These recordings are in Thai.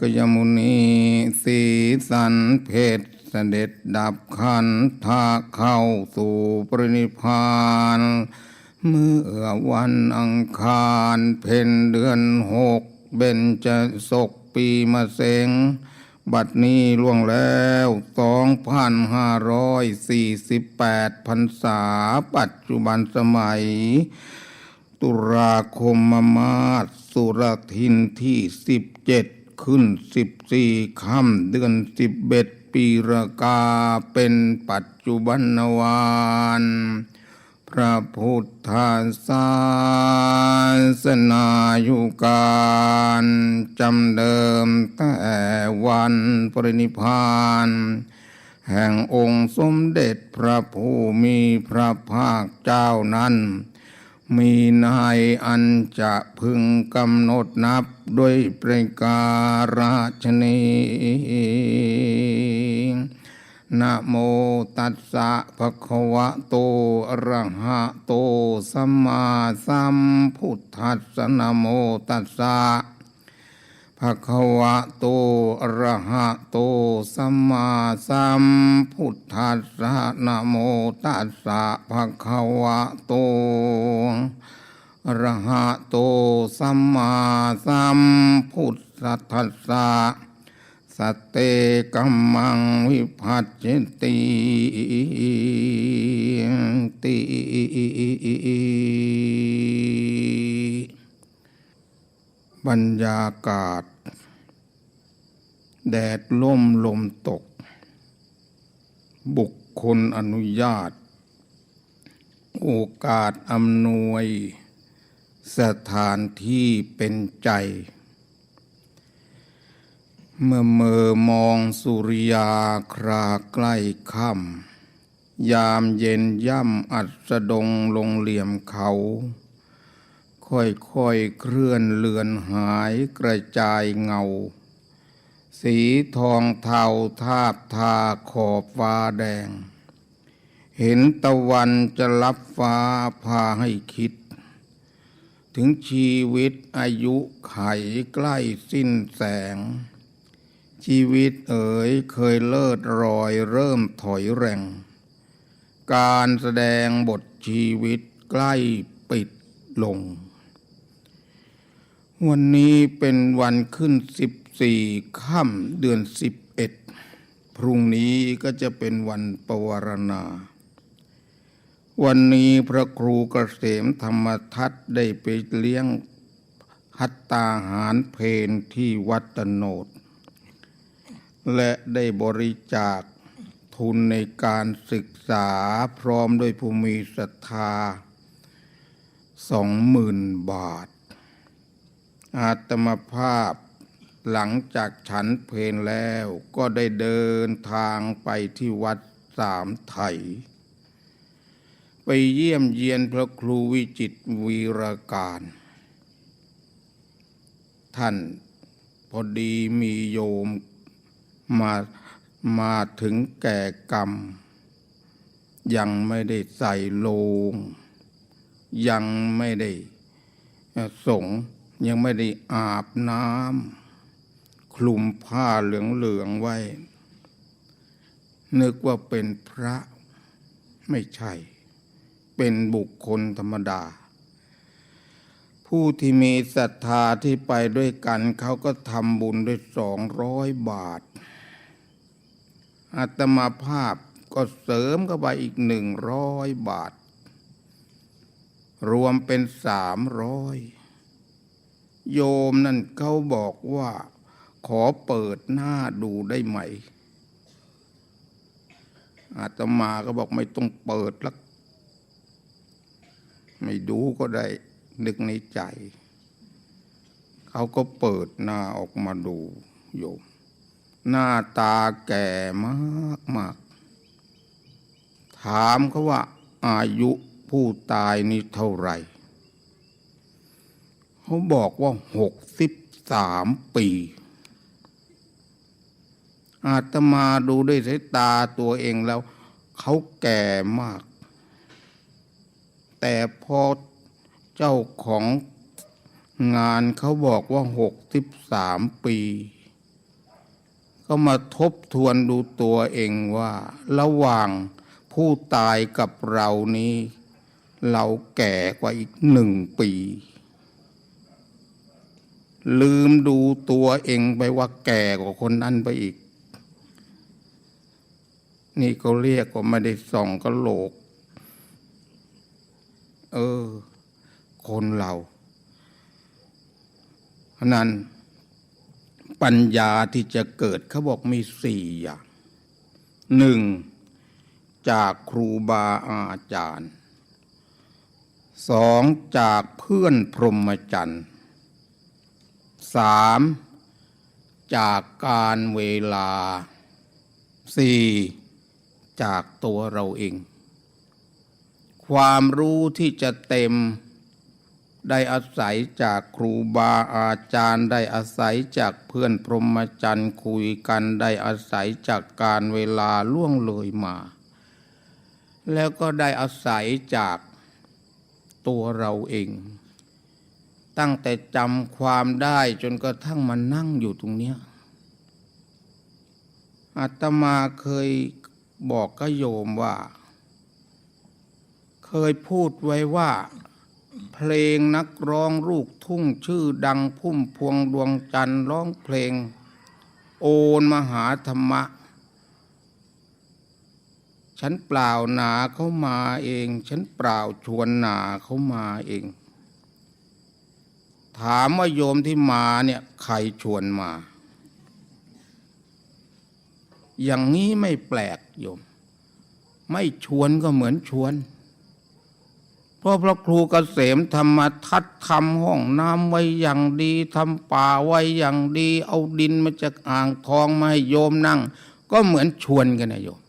กยมุนีสีสันเพชรเสด็จดับขันธาเข้าสู่ปรินิพานเมื่อวันอังคารเพ็ญเดือนหกเบญจศกปีมะเสงบัดนี้ล่วงแล้วสองพันห้าร้อยสี่สิบแปดพรรษาปัจจุบันสมัย ตุลาคมมาศสุรทินที่สิบเจ็ด ขึ้นสิบสี่ค่ำเดือนสิบเอ็ดปีรากาเป็นปัจจุบันวานพระพุทธศาสนายุการจำเดิมแต่วันปรินิพพาน แห่งองค์สมเด็จพระผู้มีพระภาคเจ้านั้น มีนายอันจะพึงกำหนดนับด้วยประการชนีนะโมตัสสะภะคะวะโตอะระหะโตสัมมาสัมพุทธัสสะนะโมตัสสะ ภะคะวะโตอะระหะโตสัมมาสัมพุทธัสสะนะโมตัสสะภะคะวะโตอะระหะโตสัมมาสัมพุทธัสสะสตเตกัมมังวิภัชชติติ บรรยากาศ แดดล่มลมตก บุคคลอนุญาต โอกาสอำนวย สถานที่เป็นใจ เมื่อเมอมองสุริยาคราใกล้ค่ำยามเย็นย่ำอัดสะดงลงเหลี่ยมเขา ค่อยๆเคลื่อนเลือนหายกระจายเงา สีทองเทาทาบทาขอบฟ้าแดง เห็นตะวันจะรับฟ้าพาให้คิด ถึงชีวิตอายุไขใกล้สิ้นแสง ชีวิตเอ๋ยเคยเลิศรอยเริ่มถอยแรงการแสดงบทชีวิตใกล้ปิดลง วันนี้เป็นวันขึ้นสิบสี่ค่ำเดือนสิบเอ็ดพรุ่งนี้ก็จะเป็นวันปวารณา วันนี้พระครูเกษมธรรมทัตได้ไปเลี้ยงฮัตตาหารเพนที่วัดตโนด และได้บริจาคทุนในการศึกษาพร้อมด้วยผู้มีศรัทธาสองหมื่นบาท อาตมาภาพ หลังจากฉันเพลนแล้วก็ได้เดินทางไปที่วัดสามไถ ไปเยี่ยมเยียนพระครูวิจิตวีรการ ท่านพอดีมีโยมมามาถึงแก่กรรม ยังไม่ได้ใส่โลง ยังไม่ได้สง ยังไม่ได้อาบน้ำคลุมผ้าเหลืองๆไว้ นึกว่าเป็นพระไม่ใช่ เป็นบุคคลธรรมดา ผู้ที่มีศรัทธาที่ไปด้วยกัน เขาก็ทำบุญด้วยสองร้อยบาทอาตมาภาพก็เสริมเข้าไปอีกหนึ่งร้อยบาท รวมเป็นสามร้อย โยมนั่นเขาบอกว่า ขอเปิดหน้าดูได้ไหม อาตมาก็บอกไม่ต้องเปิดลักไม่ดูก็ได้นึกในใจ เขาก็เปิดหน้าออกมาดูโยม หน้าตาแก่มากมากถามเขาว่าอายุผู้ตายนี่เท่าไหร่ เขาบอกว่าหกสิบสามปี อาตมาดูด้วยสายตาตัวเองแล้ว เขาแก่มาก แต่พอเจ้าของงานเขาบอกว่าหกสิบสามปี ก็มาทบทวนดูตัวเองว่า ระหว่างผู้ตายกับเรานี้ เราแก่กว่าอีกหนึ่งปี ลืมดูตัวเองไปว่าแก่กว่าคนนั้นไปอีก นี่เขาเรียกว่าไม่ได้ส่องกระโหลก เออ คนเราเพราะนั้น ปัญญาที่จะเกิดเขาบอกมีสี่อย่างหนึ่งจากครูบาอาจารย์สองจากเพื่อนพรหมจรรย์ สามจากการเวลาสี่จากตัวเราเอง ความรู้ที่จะเต็มได้อาศัยจากครูบาอาจารย์ได้อาศัยจากเพื่อนพรหมจรรย์คุยกันได้อาศัยจากการเวลาล่วงเลยมา แล้วก็ได้อาศัยจากตัวเราเอง ตั้งแต่จำความได้จนกระทั่งมานั่งอยู่ตรงเนี้ยอาตมาเคยบอกกโยมว่า เคยพูดไว้ว่า เพลงนักร้องลูกทุ่งชื่อดังพุ่มพวงดวงจันทร์ร้องเพลง โอนมหาธรรมะ ฉันเปล่าหนาเขามาเอง ฉันเปล่าชวนหนาเขามาเอง ถามว่าโยมที่มาเนี่ยใครชวนมา อย่างนี้ไม่แปลกโยม ไม่ชวนก็เหมือนชวน เพราะพระครูเกษมธรรมทัศทำห้องน้ำไว้อย่างดีทำป่าไว้อย่างดี เอาดินมาจากอ่างทองมาให้โยมนั่ง ก็เหมือนชวนกันนะโยม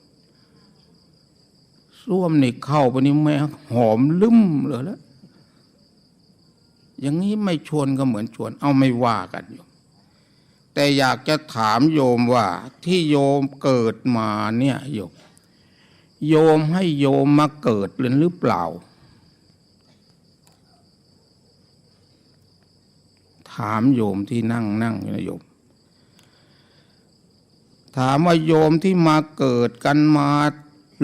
ส้วมนี่เข้าไปนี่แม่หอมลืมเลยแล้ว อย่างนี้ไม่ชวนก็เหมือนชวน เอาไม่ว่ากันโยมแต่อยากจะถามโยมว่า ที่โยมเกิดมาเนี่ยโยมโยมให้โยมมาเกิดหรือเปล่า ถามโยมที่นั่งนั่งอยู่นะโยม ถามว่าโยมที่มาเกิดกันมา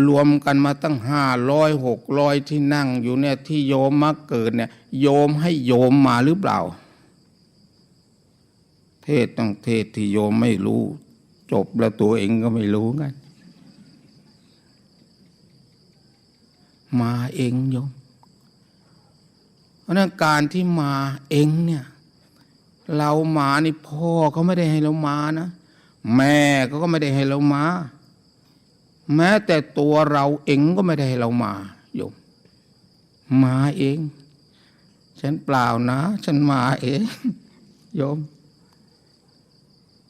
รวมกันมาตั้งห้าร้อยหกร้อยที่นั่งอยู่เนี่ยที่โยมมาเกิดเนี่ยโยมให้โยมมาหรือเปล่า เทศต้องเทศที่โยมไม่รู้ จบแล้วตัวเองก็ไม่รู้กัน มาเองโยมเพราะนั้นการที่มาเองเนี่ยเรามานี่พ่อเขาไม่ได้ให้เรามานะ แม่เขาก็ไม่ได้ให้เรามา แม้แต่ตัวเราเองก็ไม่ได้ให้เรามาโยมมาเอง ฉันเปล่านะ ฉันมาเองโยม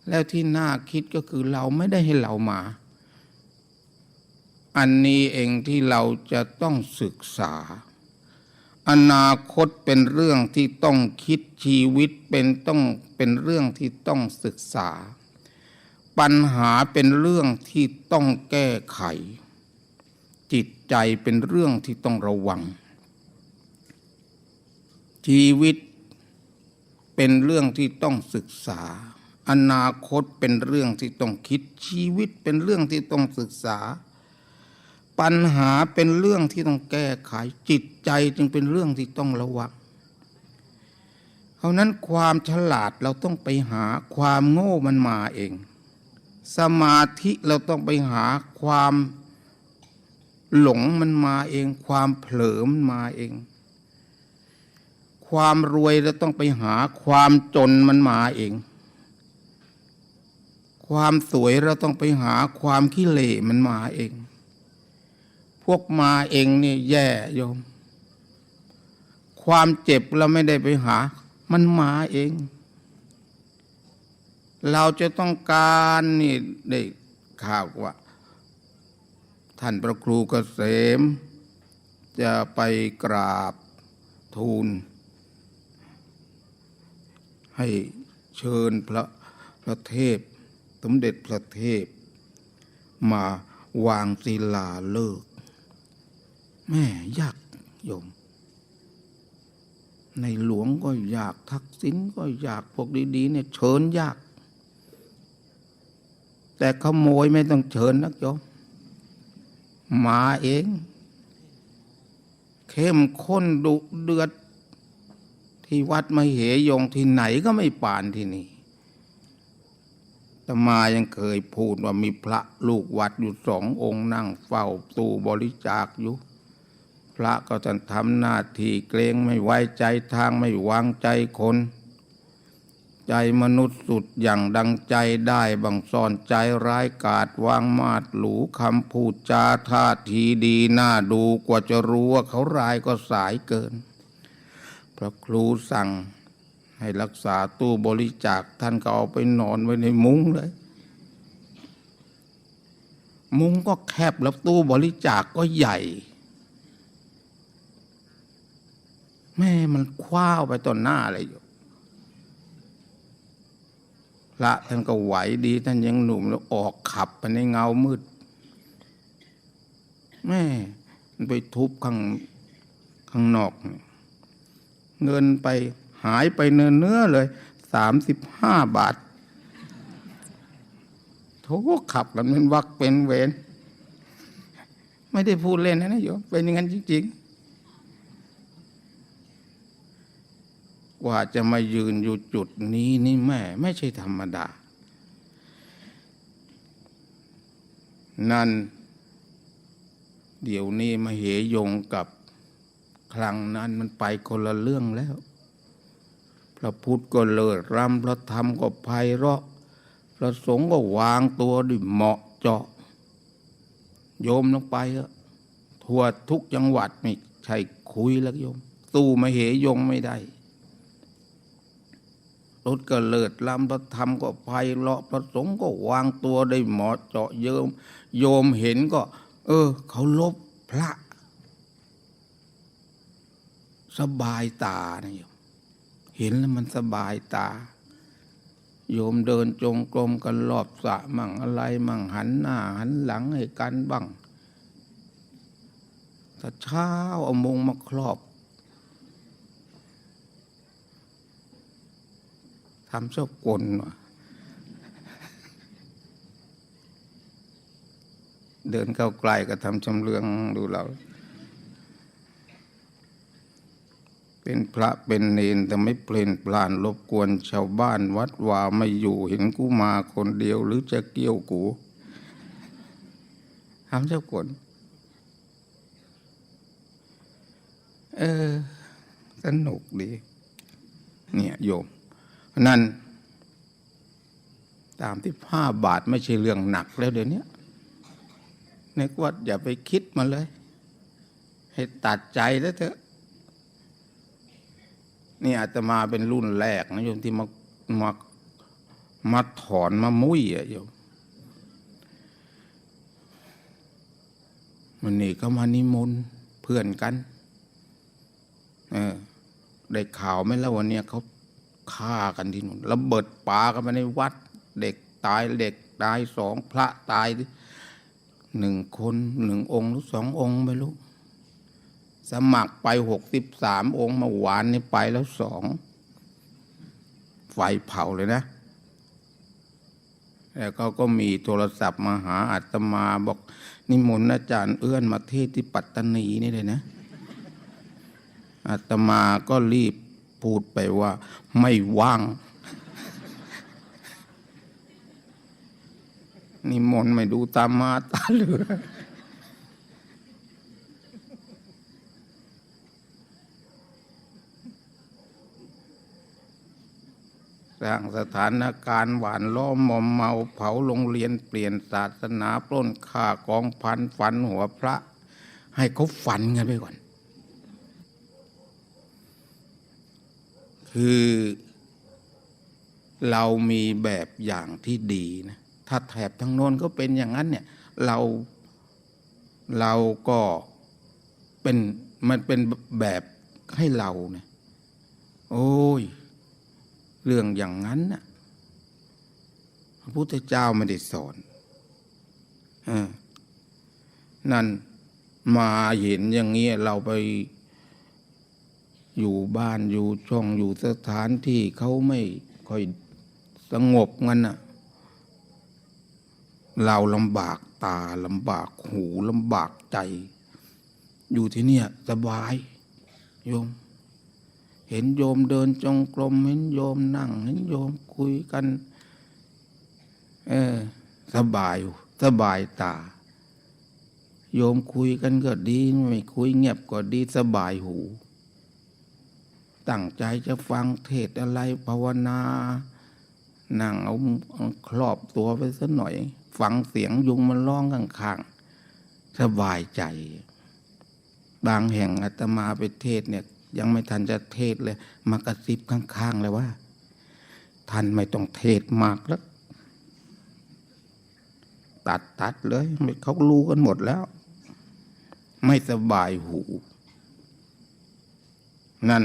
แล้วที่น่าคิดก็คือเราไม่ได้ให้เรามา อันนี้เองที่เราจะต้องศึกษา อนาคตเป็นเรื่องที่ต้องคิดชีวิตเป็นต้องเป็นเรื่องที่ต้องศึกษา ปัญหาเป็นเรื่องที่ต้องแก้ไข จิตใจเป็นเรื่องที่ต้องระวัง ชีวิตเป็นเรื่องที่ต้องศึกษา อนาคตเป็นเรื่องที่ต้องคิดชีวิตเป็นเรื่องที่ต้องศึกษา ปัญหาเป็นเรื่องที่ต้องแก้ไข จิตใจจึงเป็นเรื่องที่ต้องระวังเพราะนั้นความฉลาดเราต้องไปหาความโง่มันมาเอง สมาธิเราต้องไปหาความหลงมันมาเอง ความเผลอมันมาเอง ความรวยเราต้องไปหาความจนมันมาเอง ความสวยเราต้องไปหาความขี้เหร่มันมาเอง พวกมาเองเนี่ยแย่โยม ความเจ็บเราไม่ได้ไปหา มันมาเอง เราจะต้องการนี่ได้ข่าวว่า ท่านพระครูเกษม จะไปกราบทูล ให้เชิญพระพระเทพ สมเด็จพระเทพ มาวางศิลาเลิก แม่ยากโยม ในหลวงก็อยากทักษิณก็อยากพวกดีๆเนี่ยเชิญยาก แต่ขโมยไม่ต้องเชิญนักโยมมาเอง เข้มข้นดุเดือด ที่วัดมเหยงที่ไหนก็ไม่ปานที่นี่แตมายังเคยพูดว่ามีพระลูกวัดอยู่สององค์นั่งเฝ้าตู้บริจาคอยู่ พระก็จะทำหน้าที่เกรงไม่ไว้ใจทางไม่วางใจคน ใจมนุษย์สุดอย่างดังใจได้บังซ่อนใจร้ายกาจวางมาดหลูคำพูดจาท่าทีดีน่าดูกว่าจะรู้ว่าเขาร้ายก็สายเกิน พระครูสั่งให้รักษาตู้บริจาคท่านก็เอาไปนอนไว้ในมุ้งเลย มุ้งก็แคบแล้วตู้บริจาคก็ใหญ่แม่มันคว้าวไปต่อหน้าเลยอยู่ พ ระท่านก็ไหวดีท่านยังหนุ่มแล้วออกขับไปในเงามืดแม่ไปทุบข้างข้างนอก เงินไปหายไปเนื้อเนื้อเลยสามสิบห้าบาทโถขับกันเป็นวักเป็นเวรไม่ได้พูดเล่นนะนะโยมเป็นอย่างนั้นจริง ๆ กว่าจะมายืนอยู่จุดนี้นี่แม่ไม่ใช่ธรรมดา นั่น เดี๋ยวนี้มาเหยงกับครั้งนั้นมันไปคนละเรื่องแล้ว พระพุทธก็เลิศรำพระธรรมก็ไพเราะ พระสงฆ์ก็วางตัวด้วยเหมาะเจาะ โยมลงไปอะทั่วทุกจังหวัดไม่ใช่คุยแล้วโยมสู้มาเหยงไม่ได้ รถก็เลิศลำพระธรรมก็ไพเราะพระสงฆ์ก็วางตัวได้เหมาะเจาะเยิมโยมเห็นก็ เออ เขาลบพระ สบายตานะโยมเห็นแล้วมันสบายตา โยมเดินจงกรมกันรอบสะมั่งอะไร มั่งหันหน้าหันหลังให้กันบ้างถ้าเช้าเอามงมาครอบ ทำเจ้ากลวะเดินเข้าใกล้ก็ทำชำเลืองดูเรา เป็นพระเป็นเนนแต่ไม่เปล่นปลานรบกวนชาวบ้านวัดว่าไม่อยู่เห็นกูมาคนเดียวหรือจะเกี่ยวกูทำเจ้ากลเออ สนุกดี เนี่ยโยม นั่นตามที่ห้าบาทไม่ใช่เรื่องหนักแล้วเดี๋ยวนี้นึกว่าอย่าไปคิดมาเลย ให้ตัดใจแล้วเถอะ นี่อาตมาเป็นรุ่นแรกนะโยมที่มามามาถอนมามุ้ยอะโยมมันนี่ก็มานิมนต์เพื่อนกัน เออ ได้ข่าวไหมแล้ววันนี้เขา ฆ่ากันที่นู่นระเบิดปากันไปในวัด เด็กตายเด็กตายสองพระตายหนึ่งคนหนึ่งองค์หรือสององค์ไม่รู้สมัครไปหกสิบสามองค์มาหวานนี่ไปแล้วสองไฟเผาเลยนะแล้วเขาก็มีโทรศัพท์มาหาอาตมาบอก นิมนต์อาจารย์เอื้อนมาเทศที่ปัตตานีนี่เลยนะอาตมาก็รีบ พูดไปว่า ไม่ว่างนิมนต์ไม่ดูตามมาตาเหลือ สร้างสถานการณ์หวานล้อมมอมเมาเผาโรงเรียนเปลี่ยนศาสนาปล้นฆ่ากองพันฝันหัวพระ ให้เขาฝันกันไปก่อน คือเรามีแบบอย่างที่ดีนะถ้าแถบทางโน้นก็เป็นอย่างนั้นเนี่ยเราเราก็เป็นมันเป็นแบบให้เราเนี่ยโอ้ย เรื่องอย่างนั้นน่ะพระพุทธเจ้าไม่ได้สอนอนั่นมาเห็นอย่างเงี้ยเราไป อยู่บ้านอยู่ช่องอยู่สถานที่เขาไม่ค่อยสงบงั้นน่ะเราลำบากตาลำบากหูลำบากใจ อยู่ที่เนี่ยสบาย โยม เห็นโยมเดินจงกรมเห็นโยมนั่ง เห็นโยมคุยกัน เออสบายสบายตา โยมคุยกันก็ดี ไม่คุยเงียบก็ดีสบายหู ตั้งใจจะฟังเทศอะไรภาวนานั่งเอาครอบตัวไปสักหน่อย ฟังเสียงยุงมันร้องข้างๆสบายใจ บางแห่งอาตมาไปเทศเนี่ย ยังไม่ทันจะเทศเลย มากระซิบข้างๆเลยว่าท่านไม่ต้องเทศมากแล้วตัดตัดเลยเขารู้กันหมดแล้ว ไม่สบายหู นั่น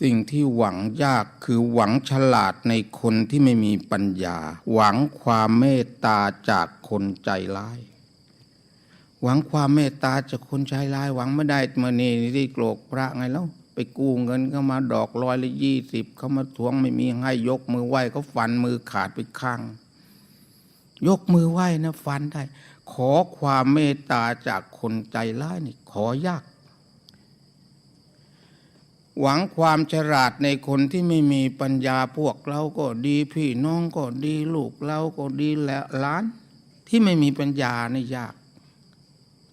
สิ่งที่หวังยากคือหวังฉลาดในคนที่ไม่มีปัญญา หวังความเมตตาจากคนใจร้าย หวังความเมตตาจากคนใจร้าย หวังไม่ได้เมื่อนี่ที่โกรกพระไงแล้วไปกู้เงินเข้ามาดอกร้อยละยี่สิบเขามาทวงไม่มีให้ยกมือไหว้เขาฟันมือขาดไปข้าง ยกมือไหว้นะฟันได้ ขอความเมตตาจากคนใจร้ายนี่ขอยาก หวังความฉลาดในคนที่ไม่มีปัญญาพวกเราก็ดีพี่น้องก็ดีลูกเราก็ดีแล้วล้าน ที่ไม่มีปัญญานี่ยาก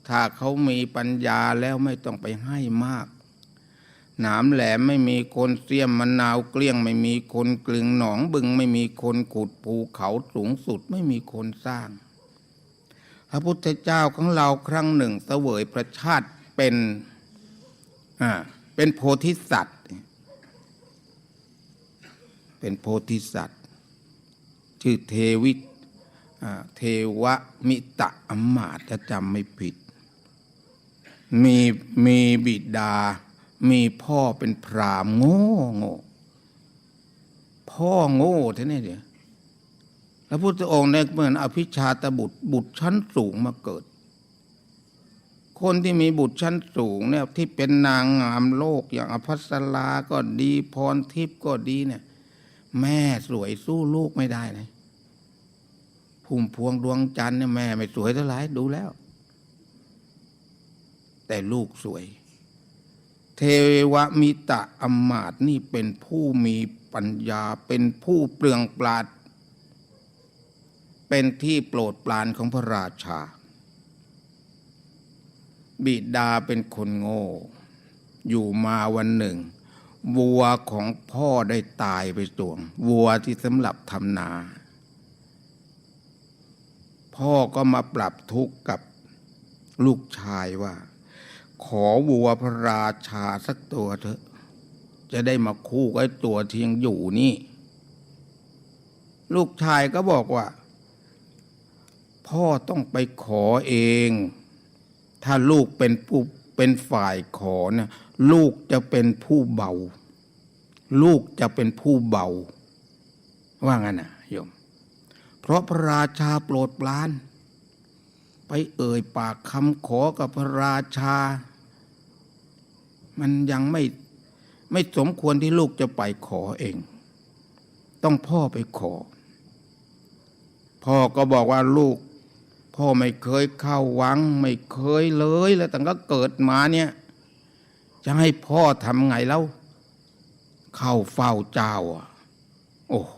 ถ้าเขามีปัญญาแล้วไม่ต้องไปให้มาก หนามแหลมไม่มีคนเสียมมะนาวเกลี้ยง ไม่มีคนกลึงหนองบึง ไม่มีคนขุดภูเขาสูงสุดไม่มีคนสร้าง พระพุทธเจ้าของเราครั้งหนึ่งเสวยประชาติเป็นอ่า เป็นโพธิสัตว์ เป็นโพธิสัตว์ ชื่อเทวิตเทวมิตะอมมาตย์ถ้าจำไม่ผิด มีมีบิดา มีพ่อเป็นพรามโง่โง่พ่อโง่ท่านี่เดียวพระพุทธองค์เนี่ยเหมือนอภิชาตบุตรบุตรชั้นสูงมาเกิด คนที่มีบุตรชั้นสูงเนี่ยที่เป็นนางงามโลกอย่างอภัสรา ก็ดีพรทิพย์ก็ดีเนี่ย แม่สวยสู้ลูกไม่ได้นะพุ่มพวงดวงจันทร์เนี่ยแม่ไม่สวยเท่าไหร่ดูแล้ว แต่ลูกสวย เทวมิตะอมาต์นี่เป็นผู้มีปัญญาเป็นผู้เปลืองปราด เป็นที่โปรดปรานของพระราชา บิดาเป็นคนโง่ อยู่มาวันหนึ่ง วัวของพ่อได้ตายไปตัววัวที่สำหรับทำนา พ่อก็มาปรับทุกข์กับลูกชายว่า ขอวัวพระราชาสักตัวเถอะ จะได้มาคู่กับไอ้ตัวที่ยังอยู่นี่ ลูกชายก็บอกว่า พ่อต้องไปขอเอง ถ้าลูกเป็นผู้เป็นฝ่ายขอเนี่ยลูกจะเป็นผู้เบา ลูกจะเป็นผู้เบา ว่างั้นนะโยม เพราะพระราชาโปรดปราน ไปเอ่ยปากคำขอกับพระราชา มันยังไม่ไม่สมควรที่ลูกจะไปขอเอง ต้องพ่อไปขอ พ่อก็บอกว่าลูก พ่อไม่เคยเข้าวัง ไม่เคยเลยแล้วตั้งก็เกิดมาเนี่ย จะให้พ่อทำไงเล่าเข้าเฝ้าเจ้าอะ โอ้โห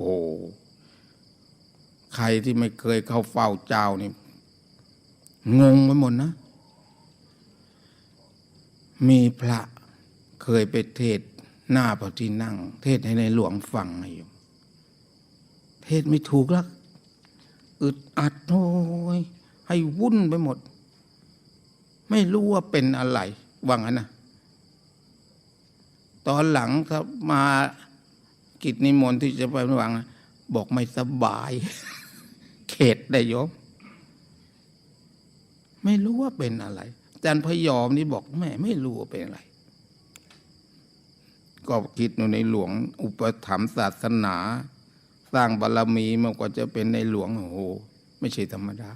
ใครที่ไม่เคยเข้าเฝ้าเจ้านี่งงไปหมดนะ มีพระเคยไปเทศหน้าพระที่นั่ง เทศให้ในหลวงฟังอยู่ เทศไม่ถูกลักอึดอัดโอ้ย ให้วุ่นไปหมด ไม่รู้ว่าเป็นอะไรว่างั้นนะตอนหลังถ้ามากิจนิมนต์ที่จะไปวัง บอกไม่สบาย เขตได้ยม ไม่รู้ว่าเป็นอะไรอาจารย์พยอมนี่บอกแม่ไม่รู้ว่าเป็นอะไรก็คิดอยู่ในหลวง อุปถัมภ์ศาสนา สร้างบารรมีมากกว่าจะเป็นในหลวงโอ้โห ไม่ใช่ธรรมดา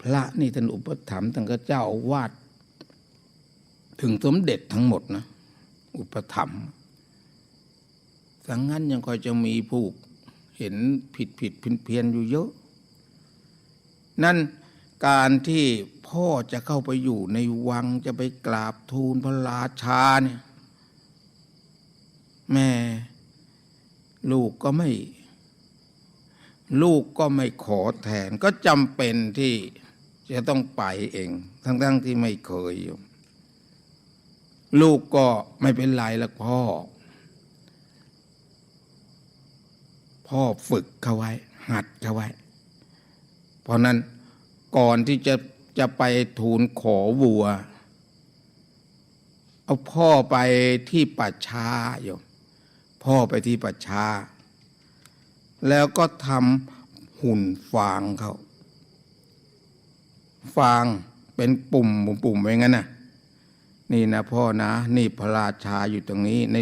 พระนี่ท่านอุปถัมภ์ท่านก็เจ้าอาวาดถึงสมเด็จทั้งหมดนะ อุปถัมภ์สังงั้นยังคอยจะมีผู้เห็นผิดผิดเพี้ยนเพียนอยู่เยอะ นั่นการที่พ่อจะเข้าไปอยู่ในวังจะไปกราบทูลพระราชาเนี่ยแม่ลูกก็ไม่ ลูกก็ไม่ขอแทนก็จำเป็นที่ จะต้องไปเอง ทั้งๆที่ไม่เคย ลูกก็ไม่เป็นไรละพ่อ พ่อฝึกเขาไว้ หัดเขาไว้ เพราะนั้นก่อนที่จะจะไปทูลขอวัว เอาพ่อไปที่ป่าช้าโยมพ่อไปที่ป่าช้า แล้วก็ทำหุ่นฟางเขา ฟางเป็นปุ่มปุ่มๆไว้งั้นน่ะนี่นะพ่อนะ นี่พระราชาอยู่ตรงนี้ ใน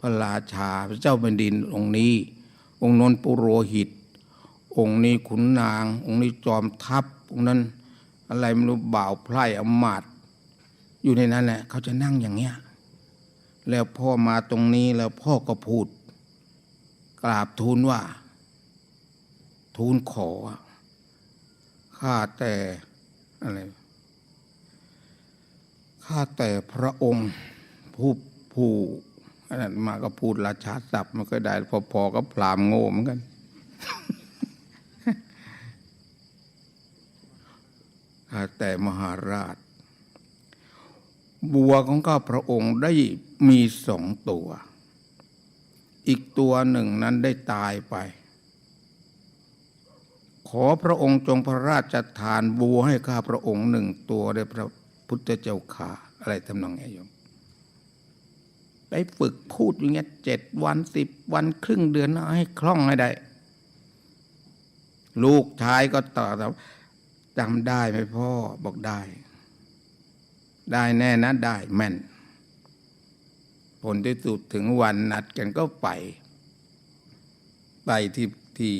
พระราชาพระเจ้าแผ่นดินองค์นี้ องค์นนปุโรหิต องค์นี้ขุนนาง องค์นี้จอมทัพองค์นั้น อะไรไม่รู้บ่าวไพร่อมาตอยู่ในนั้นแหละเขาจะนั่งอย่างเงี้ยแล้วพ่อมาตรงนี้แล้วพ่อก็พูด กราบทูลว่า ทูลขอข้าแต่ อะไรข้าแต่พระองค์ผู้ผู้อันนั้นมาก็พูดราชาศัพท์มันก็ได้พอๆก็พรามโง่เหมือนกันข้าแต่มหาราช บัวของข้าพระองค์ได้มีสองตัว อีกตัวหนึ่งนั้นได้ตายไป ขอพระองค์จงพระราชทานบัวให้ข้าพระองค์หนึ่งตัวได้พระพุทธเจ้าข่าอะไรทำนองนี้โยมไปฝึกพูดอย่างเงี้ยเจ็ดวันสิบวันครึ่งเดือนเอาให้คล่องให้ได้ ลูกชายก็ต่อจำได้ไหมพ่อบอกได้ ได้แน่นะได้แม่น ผลที่สุดถึงวันนัดกันก็ไป ไปที่ที่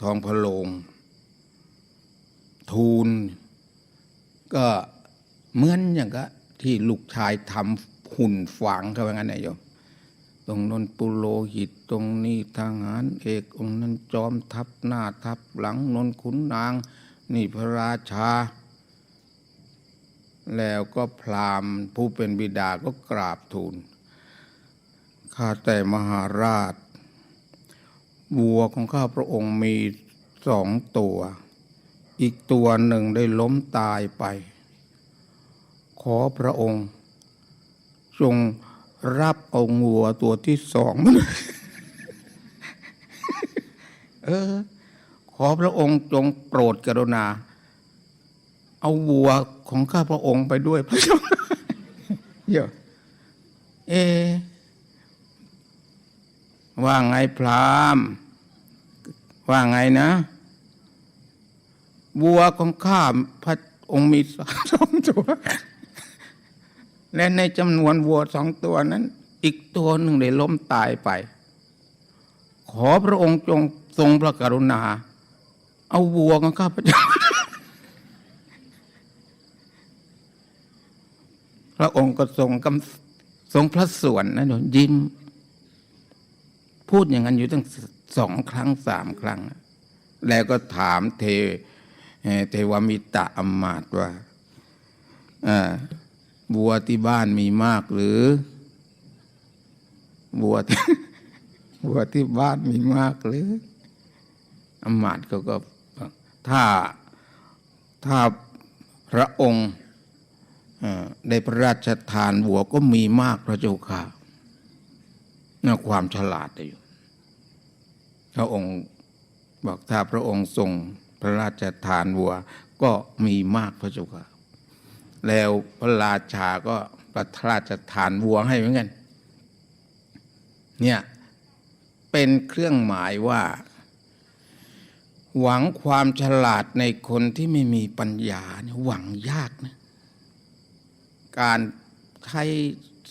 ทองพะโลง ทูล ก็เหมือนอย่างก็ที่ลูกชายทำหุ่นฝังเขาว่างั้นนายโยมตรงนนปุโรหิตตรงนี้ทหารเอกองนั้นจอมทัพหน้าทัพหลังนนขุนนาง นี่พระราชา แล้วก็พราหมณ์ผู้เป็นบิดาก็กราบทูลข้าแต่มหาราช วัวของข้าพระองค์มีสองตัว อีกตัวหนึ่งได้ล้มตายไป ขอพระองค์จงรับเอาวัวตัวที่สองเออ ขอพระองค์จงโปรดกรุณา เอาวัวของข้าพระองค์ไปด้วยพระเจ้าเยอะเอ ว่าไงพราหมณ์ว่าไงนะวัวของข้าพระองค์มีสองตัว และในจำนวนวัวสองตัวนั้น อีกตัวหนึ่งได้ล้มตายไป ขอพระองค์จงทรงพระกรุณา เอาวัวของข้าพระเจ้าพระองค์ก็ทรงกำทรงพระส่วนนะโยมยิ้ม พูดอย่างนั้นอยู่ตั้งสองครั้งสามครั้ง แล้วก็ถามเทเทวมิตะอมมาตว่าบัวที่บ้านมีมากหรือบัวบัวที่บ้านมีมากหรืออมมาต์เขาก็ถ้าถ้าพระองค์ได้พระราชทานบัวก็มีมากพระเจ้าค่ะน่าความฉลาดอยู่ พระองค์บอกถ้าพระองค์ทรงพระราชทานวัวก็มีมากพระเจ้าค่ะแล้วพระราชาก็ประทราชทานวัวให้เหมือนกัน เนี่ยเป็นเครื่องหมายว่า หวังความฉลาดในคนที่ไม่มีปัญญาเนี่ยหวังยากนะ การใช้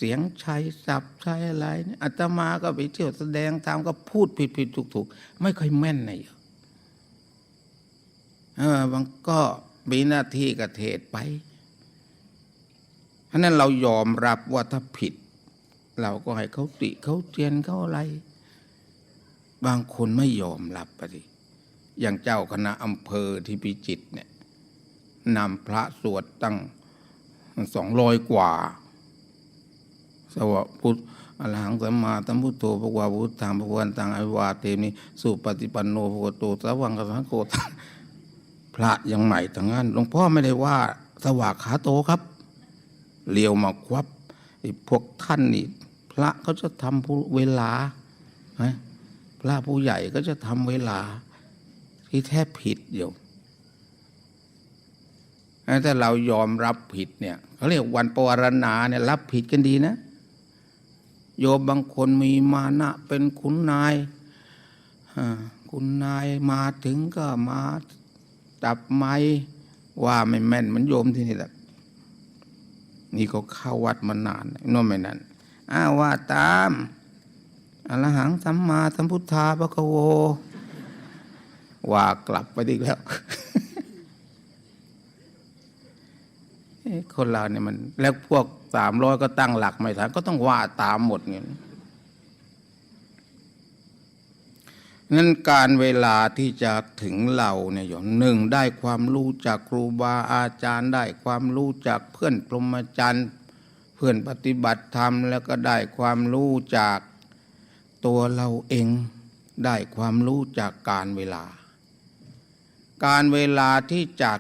เสียงใช้ศัพท์ใช้อะไรเนี่ยอาตมาก็ไปเที่ยวแสดงตามก็พูดผิดผิดถูกถูกไม่ค่อยแม่นนะอยู่เออบางก็มีหน้าที่กระเทศไปเพราะนั้นเรายอมรับว่าถ้าผิด เราก็ให้เขาติเขาเตียนเขาอะไร บางคนไม่ยอมรับไปดิอย่างเจ้าคณะอำเภอที่พิจิตรเนี่ยนำพระสวดตั้งสองร้อยกว่า สวะพุทธอรหังสัมมาสัมพุทโธพระวาพุทธังพระวันตังอวิวาเตมิสุปฏิปันโนภะคะวโตสวังกสังโฆพระยังใหม่ทั้งนั้นหลวงพ่อไม่ได้ว่า สวากขาโตครับเลียวมาควับไอ้พวกท่านนี่ พระเขาจะทำเวลาพระผู้ใหญ่ก็จะทำเวลา ที่แทบผิดอยู่ถ้าเรายอมรับผิดเนี่ยเขาเรียกวันปวารณาเนี่ยรับผิดกันดีนะ โยมบางคนมีมานะเป็นขุนนายอ่าขุนนายมาถึงก็มาจับไม้ว่าไม่แม่นเหมันโยมที่นี่แหละนี่ก็เข้าวัดมานานโน่นไม่นั่นอ้าว่าตามอรหังสัมมาสัมพุทธาพระโว ว่ากลับไปอีกแล้ว คนเราเนี่ยมัน แล้วพวก สามร้อยก็ตั้งหลักไม่ทันก็ต้องว่าตามหมดเงี้ยงั้นการเวลาที่จะถึงเราเนี่ยโยมหนึ่งได้ความรู้จากครูบาอาจารย์ได้ความรู้จากเพื่อนพรหมจรรย์เพื่อนปฏิบัติธรรม แล้วก็ได้ความรู้จากตัวเราเอง ได้ความรู้จากการเวลา การเวลาที่จาก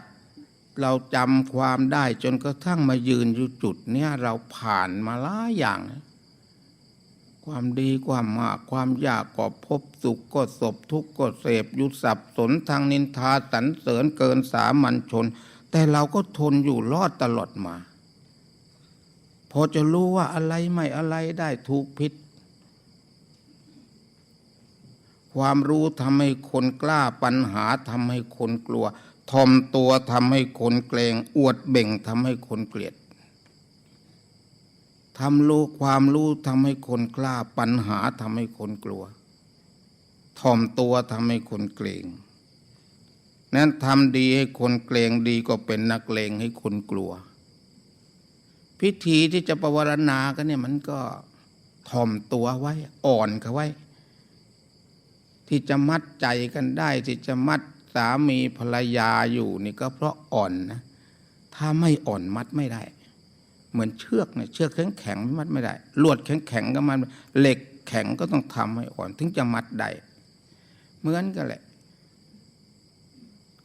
เราจำความได้จนกระทั่งมายืนอยู่จุดเนี้ยเราผ่านมาหลายอย่าง ความดีความมากความยากก็พบสุขก็สบทุกข์ก็เสพยุสับสนทางนินทาสรรเสริญเกินสามัญชน แต่เราก็ทนอยู่รอดตลอดมา พอจะรู้ว่าอะไรไม่อะไรได้ถูกผิดความรู้ทำให้คนกล้าปัญหาทำให้คนกลัว ทอมตัวทำให้คนเกรงอวดเบ่งทำให้คนเกลียดทำรู้ความรู้ทำให้คนกล้าปัญหาทำให้คนกลัวทอมตัวทำให้คนเกรงนั้นทำดีให้คนเกรงดีก็เป็นนักเลงให้คนกลัว พิธีที่จะประวรณากันเนี่ยมันก็ทอมตัวไว้อ่อนเขาไว้ ที่จะมัดใจกันได้ที่จะมัด สามีภรรยาอยู่นี่ก็เพราะอ่อนนะ ถ้าไม่อ่อนมัดไม่ได้ เหมือนเชือกเนี่ยเชือกแข็งแข็งมัดไม่ได้ ลวดแข็งแข็งก็มันเหล็กแข็งก็ต้องทำให้อ่อน ถึงจะมัดได้ เหมือนกันแหละ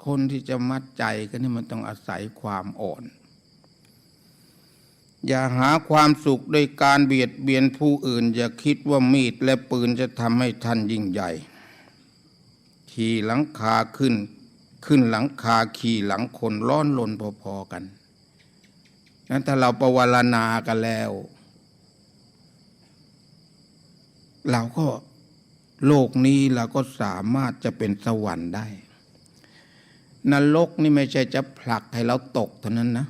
คนที่จะมัดใจกันนี่มันต้องอาศัยความอ่อน อย่าหาความสุขโดยการเบียดเบียนผู้อื่น อย่าคิดว่ามีดและปืนจะทำให้ท่านยิ่งใหญ่ ขี่หลังคาขึ้น ขึ้นหลังคาขี่หลังคนร้อนลนพอๆกันนั้นถ้าเราประวารณากันแล้ว เราก็โลกนี้เราก็สามารถจะเป็นสวรรค์ได้นรกนี่ไม่ใช่จะผลักให้เราตกเท่านั้นนะ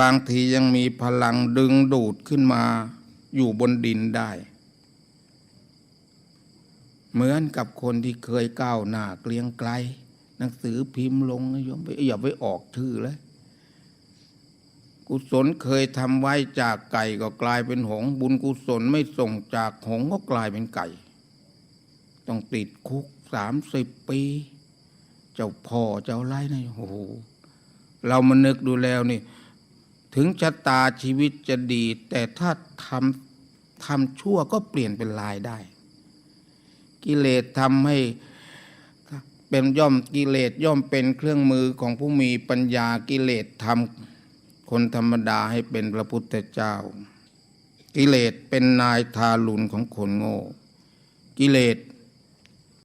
บางทียังมีพลังดึงดูดขึ้นมาอยู่บนดินได้ เหมือนกับคนที่เคยก้าวหน้าเกลียงไกล หนังสือพิมพ์ลงนะโยมอย่าไปออกชื่อเลยกุศลเคยทำไว้จากไก่ก็กลายเป็นหงส์บุญกุศลไม่ส่งจากหงส์ก็กลายเป็นไก่ ต้องติดคุกสามสิบปี เจ้าพ่อเจ้าไรนะโอ้โหเรามานึกดูแล้วนี่ ถึงชะตาชีวิตจะดี แต่ถ้าทำทำชั่วก็เปลี่ยนเป็นลายได้ กิเลสทำให้เป็นย่อมกิเลสย่อมเป็นเครื่องมือของผู้มีปัญญากิเลสทำคนธรรมดาให้เป็นพระพุทธเจ้า กิเลสเป็นนายทาลุนของคนโง่ กิเลส